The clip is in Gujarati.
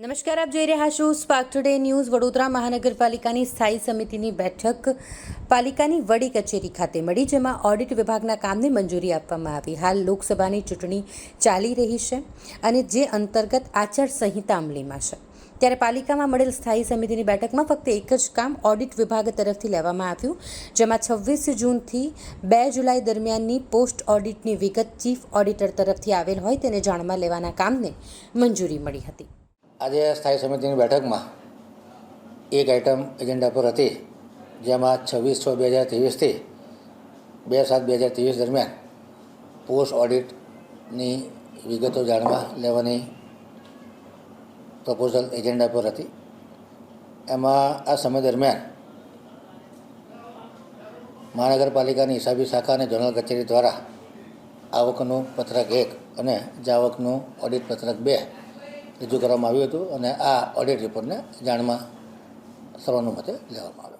નમસ્કાર, આપ જોઈ રહ્યા છો સ્પાર્ક ટુડે ન્યૂઝ વડોદરા મહાનગરપાલિકાની સ્થાયી સમિતિની બેઠક પાલિકાની વડી કચેરી ખાતે મળી, જેમાં ઓડિટ વિભાગના કામને મંજૂરી આપવામાં આવી. હાલ લોકસભાની ચૂંટણી ચાલી રહી છે અને જે અંતર્ગત આચારસંહિતા અમલીમાં છે. ત્યારે પાલિકામાં મળેલ સ્થાયી સમિતિની બેઠકમાં ફક્ત એક જ કામ ઓડિટ વિભાગ તરફથી લેવામાં આવ્યું, જેમાં છવ્વીસ જૂનથી બે જુલાઈ દરમિયાનની પોસ્ટ ઓડિટની વિગત ચીફ ઓડિટર તરફથી આવેલ હોય તેને જાણમાં લેવાના કામને મંજૂરી મળી હતી. આજે સ્થાયી સમિતિની બેઠકમાં એક આઇટમ એજન્ડા પર હતી, જેમાં છવ્વીસ છ બે હજાર ત્રેવીસથી બે સાત બે હજાર ત્રેવીસ દરમિયાન પોસ્ટ ઓડિટની વિગતો જાણવા લેવાની પ્રપોઝલ એજન્ડા પર હતી. એમાં આ સમય દરમિયાન મહાનગરપાલિકાની હિસાબી શાખા અને જનરલ કચેરી દ્વારા આવકનું પત્રક એક અને જાવકનું ઓડિટ પત્રક બે રજૂ કરવામાં આવ્યું હતું અને આ ઓડિટ રિપોર્ટને જાણમાં સર્વાનુમતે લેવામાં આવ્યો.